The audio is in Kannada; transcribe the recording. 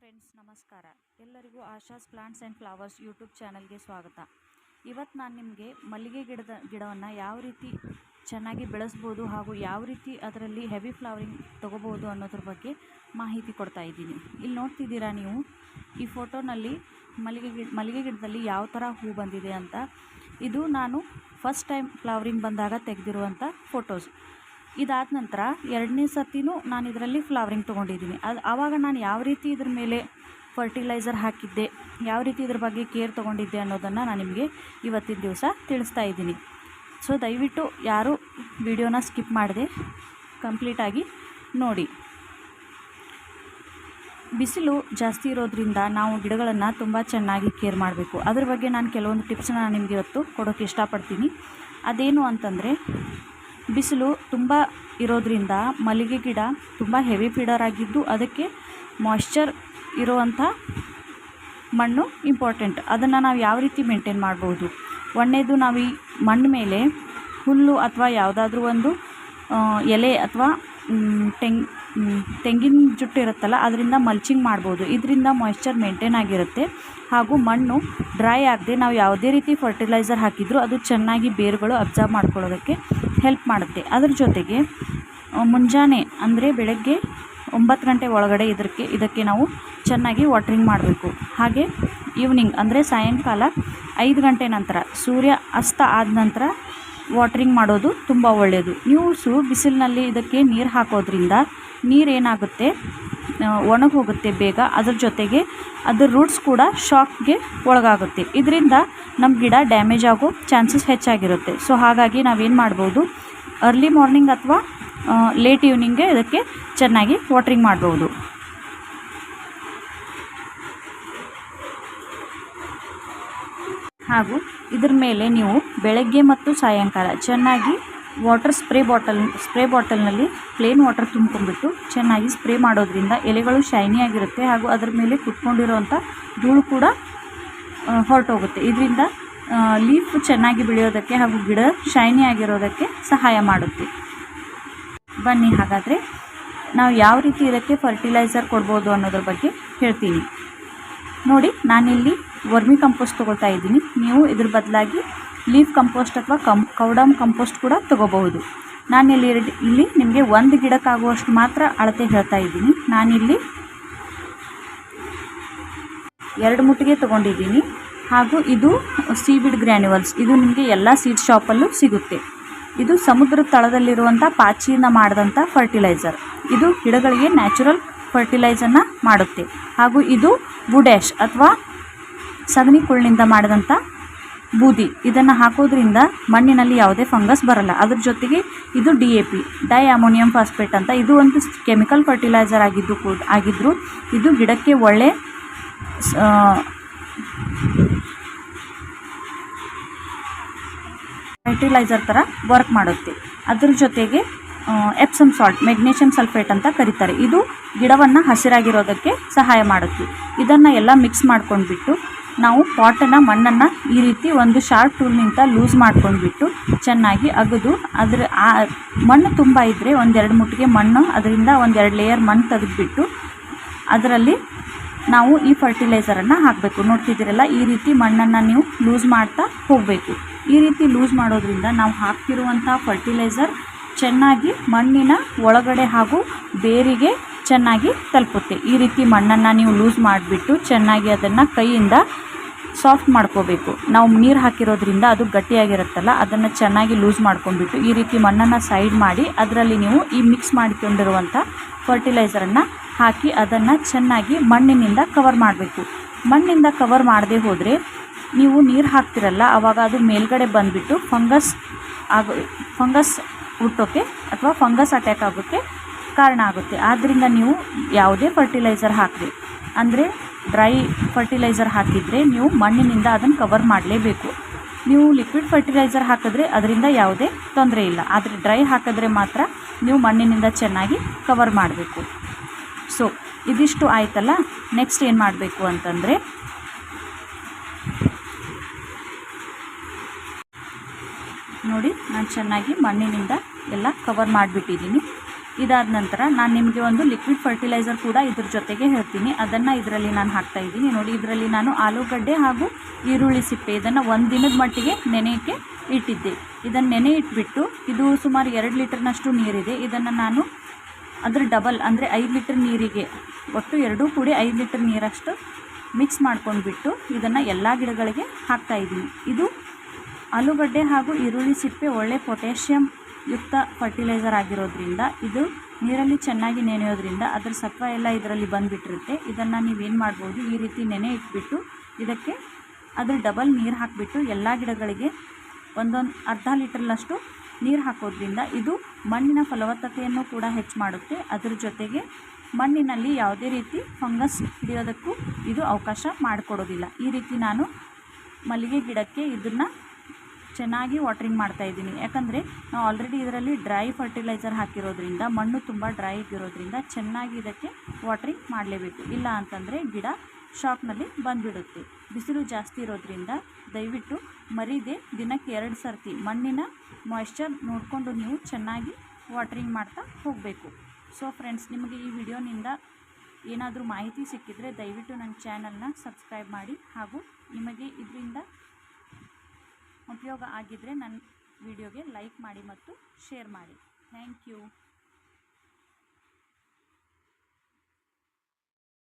ಫ್ರೆಂಡ್ಸ್, ನಮಸ್ಕಾರ. ಎಲ್ಲರಿಗೂ Asha's plants and flowers YouTube ಚಾನಲ್ಗೆ ಸ್ವಾಗತ. ಇವತ್ತು ನಾನು ನಿಮಗೆ ಮಲ್ಲಿಗೆ ಗಿಡದ ಗಿಡವನ್ನು ಯಾವ ರೀತಿ ಚೆನ್ನಾಗಿ ಬೆಳೆಸ್ಬೋದು ಹಾಗೂ ಯಾವ ರೀತಿ ಅದರಲ್ಲಿ ಹೆವಿ ಫ್ಲವರಿಂಗ್ ತೊಗೋಬೋದು ಅನ್ನೋದ್ರ ಬಗ್ಗೆ ಮಾಹಿತಿ ಕೊಡ್ತಾ ಇದ್ದೀನಿ. ಇಲ್ಲಿ ನೋಡ್ತಿದ್ದೀರಾ ನೀವು? ಈ ಫೋಟೋನಲ್ಲಿ ಮಲ್ಲಿಗೆ ಗಿಡ, ಮಲ್ಲಿಗೆ ಗಿಡದಲ್ಲಿ ಯಾವ ಥರ ಹೂ ಬಂದಿದೆ ಅಂತ. ಇದು ನಾನು ಫಸ್ಟ್ ಟೈಮ್ ಫ್ಲವರಿಂಗ್ ಬಂದಾಗ ತೆಗೆದಿರುವಂಥ ಫೋಟೋಸ್ ಇದಾದ ನಂತರ ಎರಡನೇ ಸರ್ತಿನೂ ನಾನು ಇದರಲ್ಲಿ ಫ್ಲವರಿಂಗ್ ತೊಗೊಂಡಿದ್ದೀನಿ. ಅದು ಆವಾಗ ನಾನು ಯಾವ ರೀತಿ ಇದ್ರ ಮೇಲೆ ಫರ್ಟಿಲೈಸರ್ ಹಾಕಿದ್ದೆ, ಯಾವ ರೀತಿ ಇದ್ರ ಬಗ್ಗೆ ಕೇರ್ ತೊಗೊಂಡಿದ್ದೆ ಅನ್ನೋದನ್ನು ನಾನು ನಿಮಗೆ ಇವತ್ತಿನ ದಿವಸ ತಿಳಿಸ್ತಾ ಇದ್ದೀನಿ. ಸೊ ದಯವಿಟ್ಟು ಯಾರೂ ವಿಡಿಯೋನ ಸ್ಕಿಪ್ ಮಾಡಿದೆ ಕಂಪ್ಲೀಟಾಗಿ ನೋಡಿ. ಬಿಸಿಲು ಜಾಸ್ತಿ ಇರೋದ್ರಿಂದ ನಾವು ಗಿಡಗಳನ್ನು ತುಂಬ ಚೆನ್ನಾಗಿ ಕೇರ್ ಮಾಡಬೇಕು. ಅದ್ರ ಬಗ್ಗೆ ನಾನು ಕೆಲವೊಂದು ಟಿಪ್ಸ್ನ ನಾನು ನಿಮಗೆ ಇವತ್ತು ಕೊಡೋಕ್ಕೆ ಇಷ್ಟಪಡ್ತೀನಿ. ಅದೇನು ಅಂತಂದರೆ ಬಿಸಿಲು ತುಂಬ ಇರೋದ್ರಿಂದ ಮಲ್ಲಿಗೆ ಗಿಡ ತುಂಬ ಹೆವಿ ಫೀಡರ್ ಆಗಿದ್ದು ಅದಕ್ಕೆ ಮಾಯ್ಶ್ಚರ್ ಇರುವಂಥ ಮಣ್ಣು ಇಂಪಾರ್ಟೆಂಟ್ ಅದನ್ನು ನಾವು ಯಾವ ರೀತಿ ಮೇಂಟೈನ್ ಮಾಡ್ಬೋದು? ಒಣ್ಣೇದು ನಾವು ಈ ಮಣ್ಣು ಮೇಲೆ ಹುಲ್ಲು ಅಥವಾ ಯಾವುದಾದ್ರೂ ಒಂದು ಎಲೆ ಅಥವಾ ತೆಂಗ್ ತೆಂಗಿನ ಜುಟ್ಟು ಇರುತ್ತಲ್ಲ ಅದರಿಂದ ಮಲ್ಚಿಂಗ್ ಮಾಡ್ಬೋದು. ಇದರಿಂದ ಮಾಯ್ಶ್ಚರ್ ಮೇಂಟೈನ್ ಆಗಿರುತ್ತೆ. ಹಾಗೂ ಮಣ್ಣು ಡ್ರೈ ಆಗದೆ ನಾವು ಯಾವುದೇ ರೀತಿ ಫರ್ಟಿಲೈಸರ್ ಹಾಕಿದರೂ ಅದು ಚೆನ್ನಾಗಿ ಬೇರುಗಳು ಅಬ್ಸರ್ವ್ ಮಾಡ್ಕೊಳ್ಳೋದಕ್ಕೆ ಹೆಲ್ಪ್ ಮಾಡುತ್ತೆ. ಅದ್ರ ಜೊತೆಗೆ ಮುಂಜಾನೆ ಅಂದರೆ ಬೆಳಗ್ಗೆ ಒಂಬತ್ತು ಗಂಟೆ ಒಳಗಡೆ ಇದಕ್ಕೆ ಇದಕ್ಕೆ ನಾವು ಚೆನ್ನಾಗಿ ವಾಟ್ರಿಂಗ್ ಮಾಡಬೇಕು. ಹಾಗೆ ಈವ್ನಿಂಗ್ ಅಂದರೆ ಸಾಯಂಕಾಲ ಐದು ಗಂಟೆ ನಂತರ, ಸೂರ್ಯ ಅಸ್ತ ಆದ ನಂತರ ವಾಟ್ರಿಂಗ್ ಮಾಡೋದು ತುಂಬ ಒಳ್ಳೆಯದು ನ್ಯೂಸು ಬಿಸಿಲಿನಲ್ಲಿ ಇದಕ್ಕೆ ನೀರು ಹಾಕೋದ್ರಿಂದ ನೀರೇನಾಗುತ್ತೆ? ಒಣಗಿ ಹೋಗುತ್ತೆ ಬೇಗ. ಅದ್ರ ಜೊತೆಗೆ ಅದ್ರ ರೂಟ್ಸ್ ಕೂಡ ಶಾಕ್ಗೆ ಒಳಗಾಗುತ್ತೆ. ಇದರಿಂದ ನಮ್ಮ ಗಿಡ ಡ್ಯಾಮೇಜ್ ಆಗೋ ಚಾನ್ಸಸ್ ಹೆಚ್ಚಾಗಿರುತ್ತೆ. ಸೊ ಹಾಗಾಗಿ ನಾವೇನು ಮಾಡ್ಬೋದು? ಅರ್ಲಿ ಮಾರ್ನಿಂಗ್ ಅಥವಾ ಲೇಟ್ ಈವ್ನಿಂಗ್ಗೆ ಇದಕ್ಕೆ ಚೆನ್ನಾಗಿ ವಾಟ್ರಿಂಗ್ ಮಾಡ್ಬೋದು. ಹಾಗೂ ಇದ್ರ ಮೇಲೆ ನೀವು ಬೆಳಗ್ಗೆ ಮತ್ತು ಸಾಯಂಕಾಲ ಚೆನ್ನಾಗಿ ವಾಟರ್ ಸ್ಪ್ರೇ ಬಾಟಲ್, ಸ್ಪ್ರೇ ಬಾಟಲ್ನಲ್ಲಿ ಪ್ಲೇನ್ ವಾಟರ್ ತುಂಬ್ಕೊಂಡ್ಬಿಟ್ಟು ಚೆನ್ನಾಗಿ ಸ್ಪ್ರೇ ಮಾಡೋದ್ರಿಂದ ಎಲೆಗಳು ಶೈನಿ ಆಗಿರುತ್ತೆ ಹಾಗೂ ಅದರ ಮೇಲೆ ಕುತ್ಕೊಂಡಿರೋವಂಥ ಧೂಳು ಕೂಡ ಹೊರಟೋಗುತ್ತೆ. ಇದರಿಂದ ಲೀಫ್ ಚೆನ್ನಾಗಿ ಬೆಳೆಯೋದಕ್ಕೆ ಹಾಗೂ ಗಿಡ ಶೈನಿ ಆಗಿರೋದಕ್ಕೆ ಸಹಾಯ ಮಾಡುತ್ತೆ. ಬನ್ನಿ ಹಾಗಾದರೆ, ನಾವು ಯಾವ ರೀತಿ ಇದಕ್ಕೆ ಫರ್ಟಿಲೈಸರ್ ಕೊಡ್ಬೋದು ಅನ್ನೋದ್ರ ಬಗ್ಗೆ ಹೇಳ್ತೀನಿ. ನೋಡಿ, ನಾನಿಲ್ಲಿ ವರ್ಮಿ ಕಂಪೋಸ್ಟ್ ತೊಗೊಳ್ತಾ ಇದ್ದೀನಿ. ನೀವು ಇದ್ರ ಬದಲಾಗಿ ಲೀಫ್ ಕಂಪೋಸ್ಟ್ ಅಥವಾ ಕಂ ಕೌಡಮ್ ಕಂಪೋಸ್ಟ್ ಕೂಡ ತಗೋಬಹುದು. ನಾನಿಲ್ಲಿ ಎರಡು- ಇಲ್ಲಿ ನಿಮಗೆ ಒಂದು ಗಿಡಕ್ಕಾಗುವಷ್ಟು ಮಾತ್ರ ಅಳತೆ ಹೇಳ್ತಾ ಇದ್ದೀನಿ. ನಾನಿಲ್ಲಿ ಎರಡು ಮುಟ್ಟಿಗೆ ತೊಗೊಂಡಿದ್ದೀನಿ. ಹಾಗೂ ಇದು ಸೀಬಿಡ್ ಗ್ರ್ಯಾನ್ಯುವಲ್ಸ್ ಇದು ನಿಮಗೆ ಎಲ್ಲ ಸೀಡ್ ಶಾಪಲ್ಲೂ ಸಿಗುತ್ತೆ. ಇದು ಸಮುದ್ರ ತಳದಲ್ಲಿರುವಂಥ ಪಾಚಿಯಿಂದ ಮಾಡಿದಂಥ ಫರ್ಟಿಲೈಸರ್ ಇದು ಗಿಡಗಳಿಗೆ ನ್ಯಾಚುರಲ್ ಫರ್ಟಿಲೈಸರ್ನ ಮಾಡುತ್ತೆ. ಹಾಗೂ ಇದು ಬುಡ್ಯಾಶ್ ಅಥವಾ ಸಗಣಿ ಕುಳ್ಳಿನಿಂದ ಮಾಡಿದಂಥ ಬೂದಿ. ಇದನ್ನು ಹಾಕೋದ್ರಿಂದ ಮಣ್ಣಿನಲ್ಲಿ ಯಾವುದೇ ಫಂಗಸ್ ಬರಲ್ಲ. ಅದ್ರ ಜೊತೆಗೆ ಇದು D A P, di ammonium phosphate ಅಂತ. ಇದು ಒಂದು ಕೆಮಿಕಲ್ ಫರ್ಟಿಲೈಸರ್ ಆಗಿದ್ದು ಕೂಡ ಆಗಿದ್ದರೂ ಇದು ಗಿಡಕ್ಕೆ ಒಳ್ಳೆ ಫರ್ಟಿಲೈಸರ್ ಥರ ವರ್ಕ್ ಮಾಡುತ್ತೆ. ಅದ್ರ ಜೊತೆಗೆ ಎಪ್ಸಮ್ ಸಾಲ್ಟ್ ಮೆಗ್ನೀಷಿಯಮ್ ಸಲ್ಫೇಟ್ ಅಂತ ಕರೀತಾರೆ. ಇದು ಗಿಡವನ್ನು ಹಸಿರಾಗಿರೋದಕ್ಕೆ ಸಹಾಯ ಮಾಡುತ್ತೆ. ಇದನ್ನು ಎಲ್ಲ ಮಿಕ್ಸ್ ಮಾಡ್ಕೊಂಡ್ಬಿಟ್ಟು ನಾವು ಪಾಟನ್ನು ಮಣ್ಣನ್ನು ಈ ರೀತಿ ಒಂದು ಶಾರ್ಪ್ ಟೂಲ್ನಿಂದ ಲೂಸ್ ಮಾಡ್ಕೊಂಡ್ಬಿಟ್ಟು ಚೆನ್ನಾಗಿ ಅಗದು. ಅದರ ಆ ಮಣ್ಣು ತುಂಬ ಇದ್ದರೆ ಒಂದೆರಡು ಮುಟ್ಟಿಗೆ ಮಣ್ಣು, ಅದರಿಂದ ಒಂದೆರಡು ಲೇಯರ್ ಮಣ್ಣು ತೆಗೆದುಬಿಟ್ಟು ಅದರಲ್ಲಿ ನಾವು ಈ ಫರ್ಟಿಲೈಸರನ್ನು ಹಾಕಬೇಕು. ನೋಡ್ತಿದ್ದೀರಲ್ಲ, ಈ ರೀತಿ ಮಣ್ಣನ್ನು ನೀವು ಲೂಸ್ ಮಾಡ್ತಾ ಹೋಗಬೇಕು. ಈ ರೀತಿ ಲೂಸ್ ಮಾಡೋದ್ರಿಂದ ನಾವು ಹಾಕ್ತಿರುವಂಥ ಫರ್ಟಿಲೈಸರ್ ಚೆನ್ನಾಗಿ ಮಣ್ಣಿನ ಒಳಗಡೆ ಹಾಗೂ ಬೇರಿಗೆ ಚೆನ್ನಾಗಿ ತಲುಪುತ್ತೆ. ಈ ರೀತಿ ಮಣ್ಣನ್ನು ನೀವು ಲೂಸ್ ಮಾಡಿಬಿಟ್ಟು ಚೆನ್ನಾಗಿ ಅದನ್ನು ಕೈಯಿಂದ ಸಾಫ್ಟ್ ಮಾಡ್ಕೋಬೇಕು. ನಾವು ನೀರು ಹಾಕಿರೋದ್ರಿಂದ ಅದು ಗಟ್ಟಿಯಾಗಿರುತ್ತಲ್ಲ, ಅದನ್ನು ಚೆನ್ನಾಗಿ ಲೂಸ್ ಮಾಡ್ಕೊಂಡ್ಬಿಟ್ಟು ಈ ರೀತಿ ಮಣ್ಣನ್ನು ಸೈಡ್ ಮಾಡಿ, ಅದರಲ್ಲಿ ನೀವು ಈ ಮಿಕ್ಸ್ ಮಾಡಿಕೊಂಡಿರುವಂಥ ಫರ್ಟಿಲೈಸರನ್ನು ಹಾಕಿ ಅದನ್ನು ಚೆನ್ನಾಗಿ ಮಣ್ಣಿನಿಂದ ಕವರ್ ಮಾಡಬೇಕು. ಮಣ್ಣಿಂದ ಕವರ್ ಮಾಡದೆ ಹೋದರೆ ನೀವು ನೀರು ಹಾಕ್ತಿರಲ್ಲ ಆವಾಗ ಅದು ಮೇಲ್ಗಡೆ ಬಂದುಬಿಟ್ಟು ಫಂಗಸ್ ಆಗೋ ಫಂಗಸ್ ಹುಟ್ಟೋಕ್ಕೆ ಅಥವಾ ಫಂಗಸ್ ಅಟ್ಯಾಕ್ ಆಗೋಕ್ಕೆ ಕಾರಣ ಆಗುತ್ತೆ. ಆದ್ದರಿಂದ ನೀವು ಯಾವುದೇ ಫರ್ಟಿಲೈಸರ್ ಹಾಕಿರಿ. ಅಂದರೆ ಡ್ರೈ ಫರ್ಟಿಲೈಸರ್ ಹಾಕಿದರೆ ನೀವು ಮಣ್ಣಿನಿಂದ ಅದನ್ನು ಕವರ್ ಮಾಡಲೇಬೇಕು. ನೀವು ಲಿಕ್ವಿಡ್ ಫರ್ಟಿಲೈಸರ್ ಹಾಕಿದ್ರೆ ಅದರಿಂದ ಯಾವುದೇ ತೊಂದರೆ ಇಲ್ಲ. ಆದರೆ ಡ್ರೈ ಹಾಕಿದ್ರೆ ಮಾತ್ರ ನೀವು ಮಣ್ಣಿನಿಂದ ಚೆನ್ನಾಗಿ ಕವರ್ ಮಾಡಬೇಕು. ಸೊ ಇದಿಷ್ಟು ಆಯ್ತಲ್ಲ? ನೆಕ್ಸ್ಟ್ ಏನು ಮಾಡಬೇಕು ಅಂತಂದರೆ, ನೋಡಿ, ನಾನು ಚೆನ್ನಾಗಿ ಮಣ್ಣಿನಿಂದ ಎಲ್ಲ ಕವರ್ ಮಾಡಿಬಿಟ್ಟಿದ್ದೀನಿ. ಇದಾದ ನಂತರ ನಾನು ನಿಮಗೆ ಒಂದು ಲಿಕ್ವಿಡ್ ಫರ್ಟಿಲೈಸರ್ ಕೂಡ ಇದ್ರ ಜೊತೆಗೆ ಹೇಳ್ತೀನಿ. ಅದನ್ನು ಇದರಲ್ಲಿ ನಾನು ಹಾಕ್ತಾ ಇದ್ದೀನಿ. ನೋಡಿ, ಇದರಲ್ಲಿ ನಾನು ಆಲೂಗಡ್ಡೆ ಹಾಗೂ ಈರುಳ್ಳಿ ಸಿಪ್ಪೆ ಇದನ್ನು ಒಂದು ದಿನದ ಮಟ್ಟಿಗೆ ನೆನೆಯಕ್ಕೆ ಇಟ್ಟಿದ್ದೆ. ಇದನ್ನು ನೆನೆ ಇಟ್ಬಿಟ್ಟು ಇದು ಸುಮಾರು ಎರಡು ಲೀಟರ್ನಷ್ಟು ನೀರಿದೆ. ಇದನ್ನು ನಾನು ಅದರ ಡಬಲ್ ಅಂದರೆ ಐದು ಲೀಟರ್ ನೀರಿಗೆ, ಒಟ್ಟು ಎರಡೂ ಕೂಡಿ ಐದು ಲೀಟರ್ ನೀರಷ್ಟು ಮಿಕ್ಸ್ ಮಾಡ್ಕೊಂಡ್ಬಿಟ್ಟು ಇದನ್ನು ಎಲ್ಲ ಗಿಡಗಳಿಗೆ ಹಾಕ್ತಾ ಇದ್ದೀನಿ. ಇದು ಆಲೂಗಡ್ಡೆ ಹಾಗೂ ಈರುಳ್ಳಿ ಸಿಪ್ಪೆ ಒಳ್ಳೆ ಪೊಟ್ಯಾಷಿಯಮ್ ಯುಕ್ತ ಫರ್ಟಿಲೈಸರ್ ಆಗಿರೋದ್ರಿಂದ ಇದು ನೀರಲ್ಲಿ ಚೆನ್ನಾಗಿ ನೆನೆಯೋದ್ರಿಂದ ಅದ್ರ ಸತ್ವ ಎಲ್ಲ ಇದರಲ್ಲಿ ಬಂದುಬಿಟ್ಟಿರುತ್ತೆ. ಇದನ್ನು ನೀವೇನು ಮಾಡ್ಬೋದು, ಈ ರೀತಿ ನೆನೆ ಇಟ್ಬಿಟ್ಟು ಇದಕ್ಕೆ ಅದ್ರ ಡಬಲ್ ನೀರು ಹಾಕಿಬಿಟ್ಟು ಎಲ್ಲ ಗಿಡಗಳಿಗೆ ಒಂದೊಂದು ಅರ್ಧ ಲೀಟರ್ನಷ್ಟು ನೀರು ಹಾಕೋದ್ರಿಂದ ಇದು ಮಣ್ಣಿನ ಫಲವತ್ತತೆಯನ್ನು ಕೂಡ ಹೆಚ್ಚು ಮಾಡುತ್ತೆ. ಅದ್ರ ಜೊತೆಗೆ ಮಣ್ಣಿನಲ್ಲಿ ಯಾವುದೇ ರೀತಿ ಫಂಗಸ್ ಹಿಡಿಯೋದಕ್ಕೂ ಇದು ಅವಕಾಶ ಮಾಡಿಕೊಡೋದಿಲ್ಲ. ಈ ರೀತಿ ನಾನು ಮಲ್ಲಿಗೆ ಗಿಡಕ್ಕೆ ಇದನ್ನು ಚೆನ್ನಾಗಿ ವಾಟ್ರಿಂಗ್ ಮಾಡ್ತಾ ಇದ್ದೀನಿ. ಯಾಕಂದರೆ ನಾವು ಆಲ್ರೆಡಿ ಇದರಲ್ಲಿ ಡ್ರೈ ಫರ್ಟಿಲೈಸರ್ ಹಾಕಿರೋದ್ರಿಂದ, ಮಣ್ಣು ತುಂಬ ಡ್ರೈ ಆಗಿರೋದ್ರಿಂದ ಚೆನ್ನಾಗಿ ಇದಕ್ಕೆ ವಾಟ್ರಿಂಗ್ ಮಾಡಲೇಬೇಕು. ಇಲ್ಲ ಅಂತಂದರೆ ಗಿಡ ಶಾಕ್ನಲ್ಲಿ ಬಂದುಬಿಡುತ್ತೆ. ಬಿಸಿಲು ಜಾಸ್ತಿ ಇರೋದ್ರಿಂದ ದಯವಿಟ್ಟು ಮರೀದೆ ದಿನಕ್ಕೆ ಎರಡು ಸರ್ತಿ ಮಣ್ಣಿನ ಮಾಯ್ಶ್ಚರ್ ನೋಡಿಕೊಂಡು ನೀವು ಚೆನ್ನಾಗಿ ವಾಟ್ರಿಂಗ್ ಮಾಡ್ತಾ ಹೋಗಬೇಕು. ಸೊ ಫ್ರೆಂಡ್ಸ್ ನಿಮಗೆ ಈ ವಿಡಿಯೋನಿಂದ ಏನಾದರೂ ಮಾಹಿತಿ ಸಿಕ್ಕಿದರೆ ದಯವಿಟ್ಟು ನನ್ನ ಚಾನಲ್ನ ಸಬ್ಸ್ಕ್ರೈಬ್ ಮಾಡಿ ಹಾಗೂ ನಿಮಗೆ ಇದರಿಂದ ಉಪಯೋಗ ಆಗಿದ್ದರೆ ನನ್ನ ವಿಡಿಯೋಗೆ ಲೈಕ್ ಮಾಡಿ ಮತ್ತು ಶೇರ್ ಮಾಡಿ. Thank you.